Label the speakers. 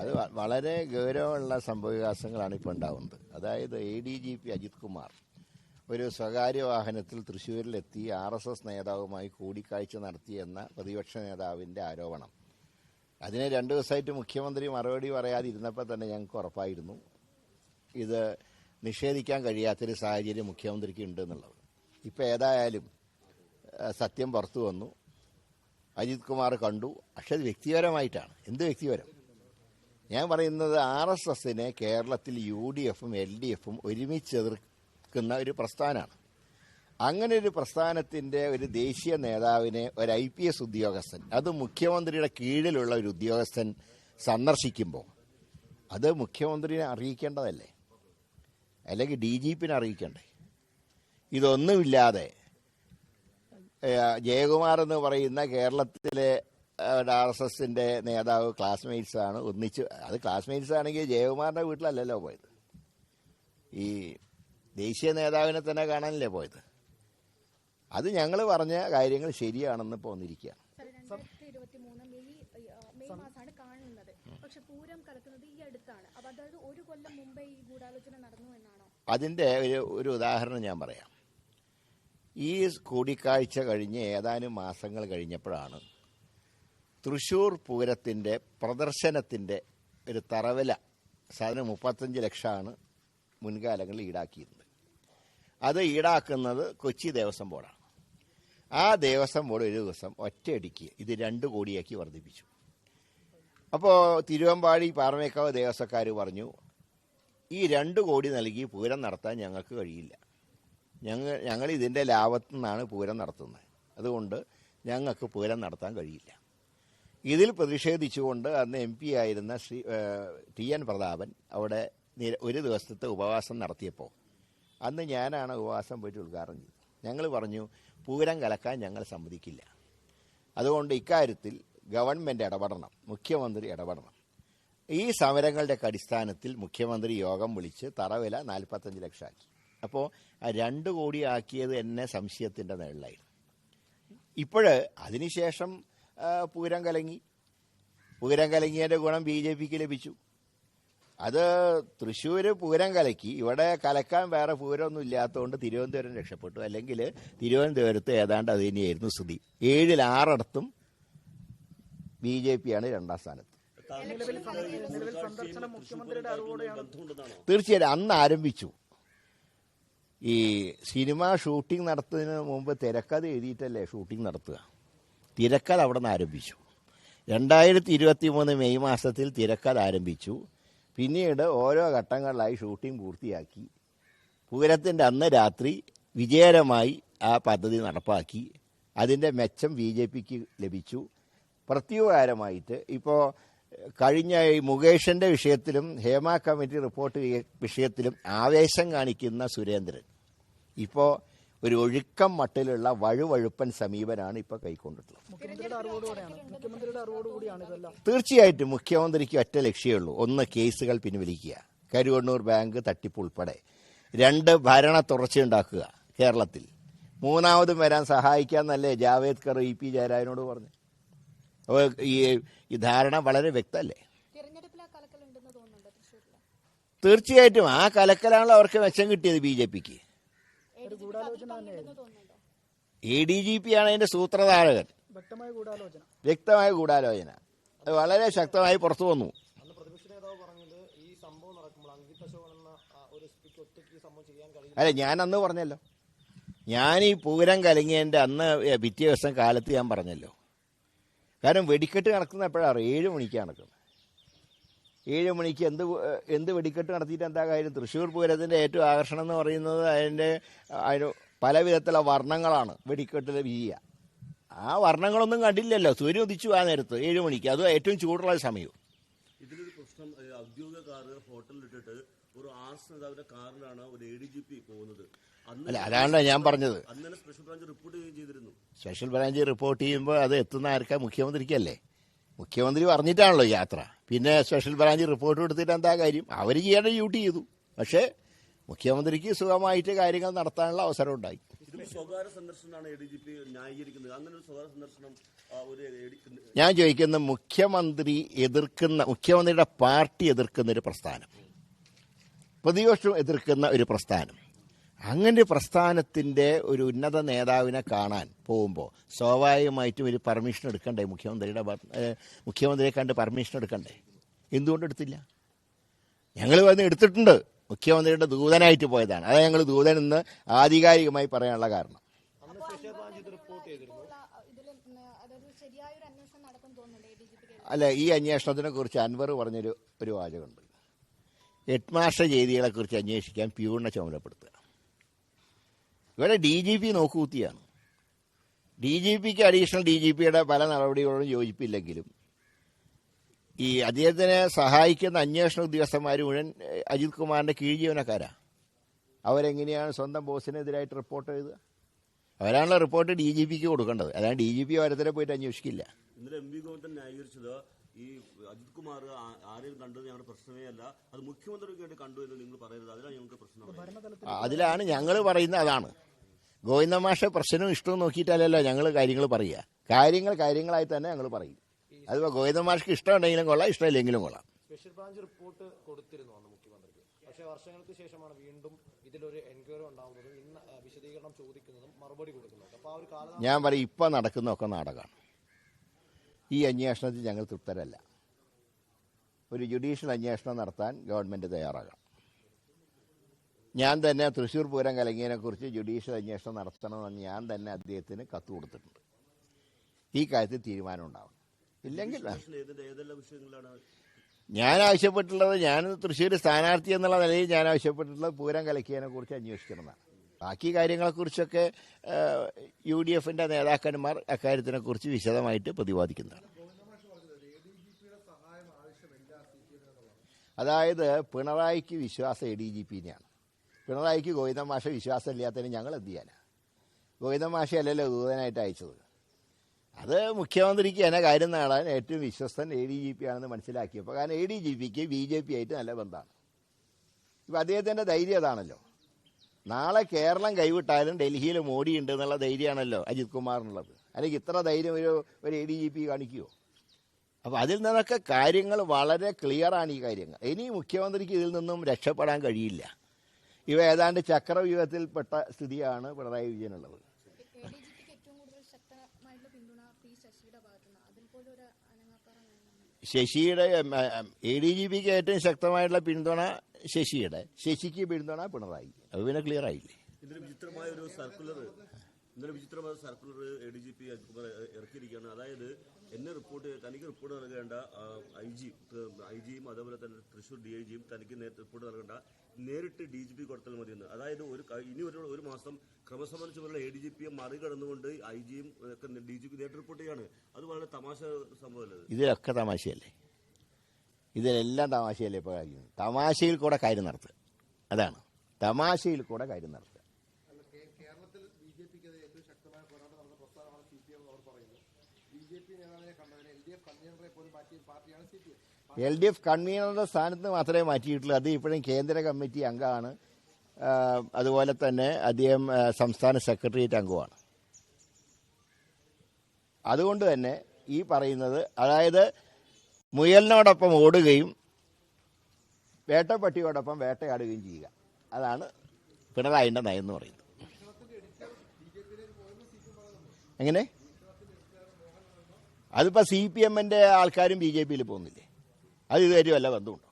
Speaker 1: അത് വളരെ ഗൗരവമുള്ള സംഭവവികാസങ്ങളാണ് ഇപ്പോൾ ഉണ്ടാവുന്നത്. അതായത് A D G P Ajith Kumar ഒരു സ്വകാര്യ വാഹനത്തിൽ തൃശ്ശൂരിലെത്തി ആർ എസ് എസ് നേതാവുമായി കൂടിക്കാഴ്ച നടത്തിയെന്ന പ്രതിപക്ഷ നേതാവിന്റെ ആരോപണം. അതിന് രണ്ട് ദിവസമായിട്ട് മുഖ്യമന്ത്രി മറുപടി പറയാതിരുന്നപ്പോൾ തന്നെ ഞങ്ങൾക്ക് ഉറപ്പായിരുന്നു. ഇത് നിഷേധിക്കാൻ കഴിയാത്തൊരു സാഹചര്യം മുഖ്യമന്ത്രിക്ക് ഉണ്ട് എന്നുള്ളത്. ഇപ്പോൾ ഏതായാലും സത്യം പുറത്തു വന്നു. അജിത് കുമാർ കണ്ടു. പക്ഷെ അത് വ്യക്തിപരമായിട്ടാണ്. എന്ത് വ്യക്തിപരം? ഞാൻ പറയുന്നത് ആർ എസ് എസിനെ കേരളത്തിൽ യു ഡി എഫും എൽ ഡി എഫും ഒരുമിച്ച് എതിർക്കുന്ന ഒരു പ്രസ്ഥാനമാണ്. അങ്ങനെ ഒരു പ്രസ്ഥാനത്തിന്റെ ഒരു ദേശീയ നേതാവിനെ ഒരു ഐ പി എസ് ഉദ്യോഗസ്ഥൻ അത് മുഖ്യമന്ത്രിയുടെ കീഴിലുള്ള ഒരു ഉദ്യോഗസ്ഥൻ സന്ദർശിക്കുമ്പോൾ അത് മുഖ്യമന്ത്രിനെ അറിയിക്കേണ്ടതല്ലേ? അല്ലെങ്കിൽ ഡി ജി പിനെ അറിയിക്കണ്ടേ? ഇതൊന്നുമില്ലാതെ ജയകുമാർ എന്ന് പറയുന്ന കേരളത്തിലെ ആർ എസ് എസിന്റെ നേതാവ് ക്ലാസ്മേറ്റ്സ് ആണ്. ഒന്നിച്ച് അത് ക്ലാസ്മേറ്റ്സ് ആണെങ്കിൽ ജയകുമാറിന്റെ വീട്ടിലല്ലല്ലോ പോയത്. ഈ ദേശീയ നേതാവിനെ തന്നെ കാണാനല്ലേ പോയത്. അത് ഞങ്ങൾ പറഞ്ഞ കാര്യങ്ങൾ ശരിയാണെന്ന് ഇപ്പോൾ വന്നിരിക്കുകയാണ്.
Speaker 2: മാസമാണ് കാണുന്നത്. പക്ഷെ പൂരം കലക്കുന്നത് ഈ അടുത്താണ്. അപ്പൊ അതായത് ഒരു കൊല്ലം മുമ്പേ ഈ ഗൂഢാലോചന നടന്നു എന്നാണോ?
Speaker 1: അതിന്റെ ഒരു ഒരു ഉദാഹരണം ഞാൻ പറയാം. ഈ കൂടിക്കാഴ്ച കഴിഞ്ഞ് ഏതാനും മാസങ്ങൾ കഴിഞ്ഞപ്പോഴാണ് തൃശൂർ പൂരത്തിന്റെ പ്രദർശനത്തിന്റെ ഒരു തറവില സാധനം മുപ്പത്തഞ്ച് ലക്ഷമാണ് മുൻകാലങ്ങളിൽ ഈടാക്കിയിരുന്നത്. അത് ഈടാക്കുന്നത് കൊച്ചി ദേവസ്വം ബോർഡാണ്. ആ ദേവസ്വം ബോർഡ് ഒരു ദിവസം ഒറ്റയടിക്ക് ഇത് രണ്ട് കോടിയാക്കി വർദ്ധിപ്പിച്ചു. അപ്പോൾ തിരുവമ്പാടി പാറമേക്കാവ് ദേവസ്വക്കാർ പറഞ്ഞു ഈ രണ്ട് കോടി നൽകി പൂരം നടത്താൻ ഞങ്ങൾക്ക് കഴിയില്ല. ഞങ്ങൾ ഞങ്ങൾ ഇതിന്റെ ലാഭത്തു നിന്നാണ് പൂരം നടത്തുന്നത്. അതുകൊണ്ട് ഞങ്ങൾക്ക് പൂരം നടത്താൻ കഴിയില്ല. ഇതിൽ പ്രതിഷേധിച്ചുകൊണ്ട് അന്ന് എം പി ആയിരുന്ന ശ്രീ ടി എൻ പ്രതാപൻ അവിടെ ഒരു ദിവസത്തെ ഉപവാസം നടത്തിയപ്പോൾ അന്ന് ഞാനാണ് ഉപവാസം പോയിട്ട് ഉദ്ഘാടനം ചെയ്തത്. ഞങ്ങൾ പറഞ്ഞു പൂരം കലക്കാൻ ഞങ്ങൾ സമ്മതിക്കില്ല. അതുകൊണ്ട് ഇക്കാര്യത്തിൽ ഗവൺമെന്റ് ഇടപെടണം മുഖ്യമന്ത്രി ഇടപെടണം. ഈ സമരങ്ങളുടെയൊക്കെ അടിസ്ഥാനത്തിൽ മുഖ്യമന്ത്രി യോഗം വിളിച്ച് തറവില നാൽപ്പത്തഞ്ച് ലക്ഷമാക്കി അപ്പോൾ ആ രണ്ട് കോടി ആക്കിയത് എന്നെ സംശയത്തിന്റെ നിഴലായിരുന്നു. ഇപ്പോഴ് അതിനുശേഷം പൂരം കലങ്ങി. പൂരം കലങ്ങിയതിന്റെ ഗുണം ബി ജെ പിക്ക് ലഭിച്ചു. അത് തൃശ്ശൂർ പൂരം കലക്കി. ഇവിടെ കലക്കാൻ വേറെ പൂരമൊന്നും ഇല്ലാത്തതുകൊണ്ട് തിരുവനന്തപുരം രക്ഷപ്പെട്ടു. അല്ലെങ്കിൽ തിരുവനന്തപുരത്ത് ഏതാണ്ട് അത് തന്നെയായിരുന്നു സ്ഥിതി. ഏഴിൽ ആറിടത്തും ബി ജെ ആണ് രണ്ടാം സ്ഥാനത്ത്. തീർച്ചയായിട്ടും അന്ന് ആരംഭിച്ചു. ഈ സിനിമ ഷൂട്ടിംഗ് നടത്തുന്നതിന് മുമ്പ് തിരക്കഥ എഴുതിയിട്ടല്ലേ ഷൂട്ടിംഗ് നടത്തുക? തിരക്കഥ അവിടെ നിന്ന് ആരംഭിച്ചു. രണ്ടായിരത്തി ഇരുപത്തി മൂന്ന് മെയ് മാസത്തിൽ തിരക്കഥ ആരംഭിച്ചു. പിന്നീട് ഓരോ ഘട്ടങ്ങളിലായി ഷൂട്ടിംഗ് പൂർത്തിയാക്കി. പൂരത്തിന്റെ അന്ന് രാത്രി വിജയകരമായി ആ പദ്ധതി നടപ്പാക്കി. അതിന്റെ മെച്ചം ബി ജെ പിക്ക് ലഭിച്ചു. പ്രത്യുപകാരമായിട്ട് ഇപ്പോൾ കഴിഞ്ഞ ഈ മുകേഷിന്റെ വിഷയത്തിലും ഹേമ കമ്മിറ്റി റിപ്പോർട്ട് വിഷയത്തിലും ആവേശം കാണിക്കുന്ന സുരേന്ദ്രൻ. ഇപ്പോൾ ഒരു ഒഴുക്കം മട്ടിലുള്ള വഴുവഴുപ്പൻ സമീപനാണ് ഇപ്പോൾ കൈക്കൊണ്ടിട്ടുള്ളത്.
Speaker 3: മുഖ്യമന്ത്രിയുടെ അറിവോടുകൂടിയാണ് മുഖ്യമന്ത്രിയുടെ അറിവോടുകൂടിയാണ് ഇതെല്ലാം.
Speaker 1: തീർച്ചയായിട്ടും മുഖ്യമന്ത്രിക്ക് ഒറ്റ ലക്ഷ്യമേ ഒന്ന് കേസുകൾ പിൻവലിക്കുക. കരുവണ്ണൂർ ബാങ്ക് തട്ടിപ്പ് ഉൾപ്പെടെ. രണ്ട് ഭരണ തുടർച്ചയുണ്ടാക്കുക കേരളത്തിൽ. മൂന്നാമതും വരാൻ സഹായിക്കാന്നല്ലേ ജാവേദ്കർ ഇ പി ജയരാജനോട് പറഞ്ഞു അപ്പോൾ ഈ ധാരണ വളരെ വ്യക്തമല്ലേ? തീർച്ചയായിട്ടും ആ കലക്കലാണല്ലോ അവർക്ക് മെച്ചം കിട്ടിയത് ബി ജെ പിക്ക്.
Speaker 2: തോന്നുന്നുണ്ടോ?
Speaker 1: എ ഡി ജി പി ആണ് അതിന്റെ സൂത്രധാരകൻ.
Speaker 3: വ്യക്തമായ ഗൂഢാലോചന.
Speaker 1: വ്യക്തമായ ഗൂഢാലോചന. അത് വളരെ ശക്തമായി പുറത്തു വന്നു.
Speaker 4: അന്ന് പ്രതിപക്ഷ നേതാവ് പറഞ്ഞത് ഈ സംഭവം നടക്കുമ്പോൾ അങ്കിത് എന്ന ഒരു എസ് പിക്ക് സംഭവം ചെയ്യാൻ കഴിയില്ല.
Speaker 1: അല്ല ഞാൻ അന്ന് പറഞ്ഞല്ലോ. ഞാൻ ഈ പൂരം കലങ്ങിയതിന്റെ അന്ന് പിറ്റേ ദിവസം കാലത്ത് ഞാൻ പറഞ്ഞല്ലോ. കാരണം വെടിക്കെട്ട് നടക്കുന്ന എപ്പോഴാണ് ഏഴ് മണിക്കാണ് നടക്കുന്നത്. ഏഴ് മണിക്ക് എന്ത് എന്ത് വെടിക്കെട്ട് നടത്തിയിട്ട് എന്താ കാര്യം? തൃശ്ശൂർ പൂരത്തിന്റെ ഏറ്റവും ആകർഷണം എന്ന് പറയുന്നത് അതിന്റെ അതിന് പല വിധത്തിലുള്ള വർണങ്ങളാണ് വെടിക്കെട്ടിൽ വീഴുക ആ വർണങ്ങളൊന്നും കണ്ടില്ലല്ലോ. സൂര്യൻ ഉദിച്ചു ആ നേരത്ത് ഏഴ് മണിക്ക്. അത് ഏറ്റവും ചൂടുള്ള സമയവും
Speaker 5: ഇതിലൊരു പ്രശ്നം ഔദ്യോഗിക കാറ് ഹോട്ടലിലിട്ടിട്ട് ഒരു ആർസ് നേതാവിന്റെ കാറിലാണ് ഒരു എ ഡി ജി പി പോകുന്നത്.
Speaker 1: അല്ല അതാണ് ഞാൻ പറഞ്ഞത്.
Speaker 5: സ്പെഷ്യൽ ബ്രാഞ്ച് റിപ്പോർട്ട് ചെയ്തിരുന്നു.
Speaker 1: സ്പെഷ്യൽ ബ്രാഞ്ച് റിപ്പോർട്ട് ചെയ്യുമ്പോൾ അത് എത്തുന്ന ആർക്കാ മുഖ്യമന്ത്രിക്കല്ലേ? മുഖ്യമന്ത്രി പറഞ്ഞിട്ടാണല്ലോ യാത്ര. പിന്നെ സ്പെഷ്യൽ ബ്രാഞ്ച് റിപ്പോർട്ട് കൊടുത്തിട്ട് എന്താ കാര്യം? അവർ ചെയ്യേണ്ട ഡ്യൂട്ടി ചെയ്തു. പക്ഷേ മുഖ്യമന്ത്രിക്ക് സുഖമായിട്ട് കാര്യങ്ങൾ നടത്താനുള്ള അവസരം ഉണ്ടായി. ഞാൻ ചോദിക്കുന്ന മുഖ്യമന്ത്രി എതിർക്കുന്ന മുഖ്യമന്ത്രിയുടെ പാർട്ടി എതിർക്കുന്ന ഒരു പ്രസ്ഥാനം. പ്രതിപക്ഷം എതിർക്കുന്ന ഒരു പ്രസ്ഥാനം. അങ്ങനെ ഒരു പ്രസ്ഥാനത്തിന്റെ ഒരു ഉന്നത നേതാവിനെ കാണാൻ പോകുമ്പോൾ സ്വാഭാവികമായിട്ടും ഒരു പെർമിഷൻ എടുക്കണ്ടേ? മുഖ്യമന്ത്രിയുടെ മുഖ്യമന്ത്രിയെ കണ്ട് പെർമിഷൻ എടുക്കണ്ടേ? എന്തുകൊണ്ട് എടുത്തില്ല? ഞങ്ങൾ വന്ന് എടുത്തിട്ടുണ്ട്. മുഖ്യമന്ത്രിയുടെ ദൂതനായിട്ട് പോയതാണ്. അതാണ് ഞങ്ങൾ ദൂതൻ എന്ന് ആധികാരികമായി പറയാനുള്ള കാരണം. അല്ല ഈ അന്വേഷണത്തിനെ കുറിച്ച് അൻവർ പറഞ്ഞൊരു ഒരു വാചകമുണ്ട്. ഹെഡ് മാസ്റ്റർ ചെയ്തികളെ കുറിച്ച് അന്വേഷിക്കാൻ പ്യൂണിനെ ചുമതലപ്പെടുത്തുക. ഇവിടെ ഡി ജി പി നോക്കുകൂത്തിയാണ് ഡി ജി പിക്ക് അഡീഷണൽ ഡി ജി പിയുടെ പല നടപടികളോടും യോജിപ്പില്ലെങ്കിലും ഈ അദ്ദേഹത്തിനെ സഹായിക്കുന്ന അന്വേഷണ ഉദ്യോഗസ്ഥന്മാർ മുഴുവൻ അജിത് കുമാറിന്റെ കീഴ് ജീവനക്കാരാ. അവരെങ്ങനെയാണ് സ്വന്തം ബോസിനെതിരായിട്ട് റിപ്പോർട്ട് എഴുതുക? അവരാണല്ലോ റിപ്പോർട്ട് ഡി ജി പിക്ക് കൊടുക്കേണ്ടത്. അതാണ് ഡി ജി പി ഓരോരുത്തരെ പോയിട്ട് അന്വേഷിക്കില്ല.
Speaker 5: ഇന്നലെ എം വി ഗോവിന്ദൻ ന്യായീകരിച്ചത് ഈ അജിത് കുമാർ ആ- ആരെയും കണ്ടത് ഞങ്ങളുടെ പ്രശ്നമേ അല്ല. അത് മുഖ്യമന്ത്രിക്ക് വേണ്ടി കണ്ടു എന്ന് നിങ്ങൾ പറയരുത് അതിലാണ് ഞങ്ങൾക്ക് പ്രശ്നം.
Speaker 1: അതിലാണ് ഞങ്ങൾ പറയുന്നത് അതാണ്. ഗോവിന്ദ മാഷ പ്രശ്നവും ഇഷ്ടവും നോക്കിയിട്ടല്ലല്ലോ ഞങ്ങൾ കാര്യങ്ങൾ പറയുക. കാര്യങ്ങൾ കാര്യങ്ങളായി തന്നെ ഞങ്ങൾ പറയും. അതിപ്പോൾ ഗോവിന്ദ മാഷ്ക്ക് ഇഷ്ടമുണ്ടെങ്കിലും കൊള്ളാം ഇഷ്ടമില്ലെങ്കിലും കൊള്ളാം.
Speaker 4: സ്പെഷ്യൽ ബ്രാഞ്ച് റിപ്പോർട്ട് കൊടുത്തിരുന്നു അന്ന് മുഖ്യമന്ത്രിക്ക്. പക്ഷേ വർഷങ്ങൾക്ക് ശേഷമാണ് വീണ്ടും ഇതിലൊരു എൻക്വയറി ഉണ്ടാകുന്നതും ഇന്ന് വിശദീകരണം ചോദിക്കുന്നതും മറുപടി കൊടുക്കുന്നതും. അപ്പോൾ ആ ഒരു കാലതാമസം
Speaker 1: ഞാൻ പറയും ഇപ്പം നടക്കുന്നതൊക്കെ നാടകമാണ്. ഈ അന്വേഷണത്തിൽ ഞങ്ങൾ തൃപ്തരല്ല. ഒരു ജുഡീഷ്യൽ അന്വേഷണം നടത്താൻ ഗവൺമെന്റ് തയ്യാറാകണം. ഞാൻ തന്നെ തൃശ്ശൂർ പൂരം കലങ്ങിയതിനെക്കുറിച്ച് ജുഡീഷ്യൽ അന്വേഷണം നടത്തണമെന്ന് ഞാൻ തന്നെ അദ്ദേഹത്തിന് കത്ത് കൊടുത്തിട്ടുണ്ട്. ഈ കാര്യത്തിൽ തീരുമാനം ഉണ്ടാവും ഇല്ലെങ്കിൽ ഞാൻ ആവശ്യപ്പെട്ടിട്ടുള്ളത് ഞാൻ തൃശ്ശൂർ സ്ഥാനാർത്ഥി എന്നുള്ള നിലയിൽ ഞാൻ ആവശ്യപ്പെട്ടിട്ടുള്ളത് പൂരം കലക്കിയതിനെ കുറിച്ച് അന്വേഷിക്കണമെന്നാണ്. ബാക്കി കാര്യങ്ങളെക്കുറിച്ചൊക്കെ യു ഡി എഫിന്റെ നേതാക്കന്മാർ അക്കാര്യത്തിനെക്കുറിച്ച് വിശദമായിട്ട് പ്രതിപാദിക്കുന്നതാണ്. അതായത് പിണറായിക്ക് വിശ്വാസം എ ഡി ജി പിന്നെയാണ് പിണറായിക്ക് ഗോവിന്ദൻ മാഷ വിശ്വാസം ഇല്ലാത്തതിന് ഞങ്ങൾ എന്ത് ചെയ്യാനാ? ഗോവിന്ദൻ മാഷയല്ലല്ലോ ദൂതനായിട്ട് അയച്ചത്. അത് മുഖ്യമന്ത്രിക്ക് എന്നെ കാര്യം നേടാൻ ഏറ്റവും വിശ്വസ്തൻ എ ഡി ജി പി ആണെന്ന് മനസ്സിലാക്കിയപ്പോൾ കാരണം എ ഡി ജി പിക്ക് ബി ജെ പി ആയിട്ട് നല്ല ബന്ധമാണ്. ഇപ്പം അദ്ദേഹത്തിന്റെ ധൈര്യം അതാണല്ലോ. നാളെ കേരളം കൈവിട്ടാലും ഡൽഹിയിൽ മോഡി ഉണ്ട് എന്നുള്ള ധൈര്യമാണല്ലോ അജിത് കുമാറിനുള്ളത്. അല്ലെങ്കിൽ ഇത്ര ധൈര്യം ഒരു ഒരു എ ഡി ജി പി കാണിക്കുമോ അപ്പോൾ അതിൽ നിന്നൊക്കെ കാര്യങ്ങൾ വളരെ ക്ലിയറാണ് ഈ കാര്യങ്ങൾ. ഇനി മുഖ്യമന്ത്രിക്ക് ഇതിൽ നിന്നും രക്ഷപ്പെടാൻ കഴിയില്ല. ഇവ ഏതാണ്ട് ചക്രവ്യൂഹത്തിൽപ്പെട്ട സ്ഥിതിയാണ് പിണറായി വിജയനുള്ളത്.
Speaker 2: ശശിയുടെ
Speaker 1: എ ഡി ജി പിക്ക് ഏറ്റവും ശക്തമായിട്ടുള്ള പിന്തുണ ശശിയുടെ. ശശിക്ക് പിന്തുണ പിണറായി അത് പിന്നെ ക്ലിയർ ആയില്ലേ?
Speaker 5: ഇന്നലെ വിചിത്രമായ circular A D G P Ajithkumar ഇറക്കിയിരിക്കുകയാണ്. അതായത് എന്നെ റിപ്പോർട്ട് തനിക്ക് റിപ്പോർട്ട് നൽകേണ്ട ഐ ജി ഐ ജിയും അതേപോലെ തന്നെ തൃശ്ശൂർ ഡി ഐ ജിയും തനിക്ക് റിപ്പോർട്ട് നൽകേണ്ട നേരിട്ട് ഡി ജി പി കൊടുത്താൽ മതിയെന്ന്. അതായത് ഒരു ഇനി ഒരു ഒരു മാസം ക്രമസമാന ചുമതല എ ഡി ജി പിയെ മറികടന്നുകൊണ്ട് ഐ ജിയും ഒക്കെ ഡി ജി പി നേരിട്ട് റിപ്പോർട്ട് ചെയ്യാണ്. അത് വളരെ തമാശ സംഭവമല്ലേ?
Speaker 1: ഇതിലൊക്കെ തമാശയല്ലേ? ഇതിലെല്ലാം തമാശയല്ലേ ഇപ്പോൾ കാര്യം? തമാശയിൽ കൂടെ കാര്യം നടത്തുക അതാണ്. തമാശയിൽ കൂടെ കാര്യം നടത്തുക
Speaker 6: കേരളത്തിൽ ബി ജെ പിക്ക് ഏറ്റവും ശക്തമായ പോരാട്ടം നടന്ന പ്രസ്ഥാനമാണ് സി പി എം എന്ന് അവർ പറയുന്നു ബി ജെ പി നേതാവിനെ കണ്ടതിന് എൽ ഡി എഫ് കൺവീനറെ പോലും മാറ്റിയ പാർട്ടിയാണ് C P M
Speaker 1: L D F കൺവീനറുടെ സ്ഥാനത്ത് മാത്രമേ മാറ്റിയിട്ടുള്ളൂ. അത് ഇപ്പോഴും കേന്ദ്ര കമ്മിറ്റി അംഗമാണ്. അതുപോലെ തന്നെ അദ്ദേഹം സംസ്ഥാന സെക്രട്ടേറിയറ്റ് അംഗമാണ് അതുകൊണ്ട് തന്നെ ഈ പറയുന്നത് അതായത് മുയലിനോടൊപ്പം ഓടുകയും വേട്ടപ്പട്ടിയോടൊപ്പം വേട്ടയാടുകയും ചെയ്യുക. അതാണ് പിണറായിന്റെ നയം എന്ന് പറയുന്നത്. എങ്ങനെ? അതിപ്പോൾ സി പി എമ്മിന്റെ ആൾക്കാരും ബി ജെ പിയിൽ പോകുന്നില്ലേ? അത് ഇതുവരെയും വല്ല ബന്ധമുണ്ടോ?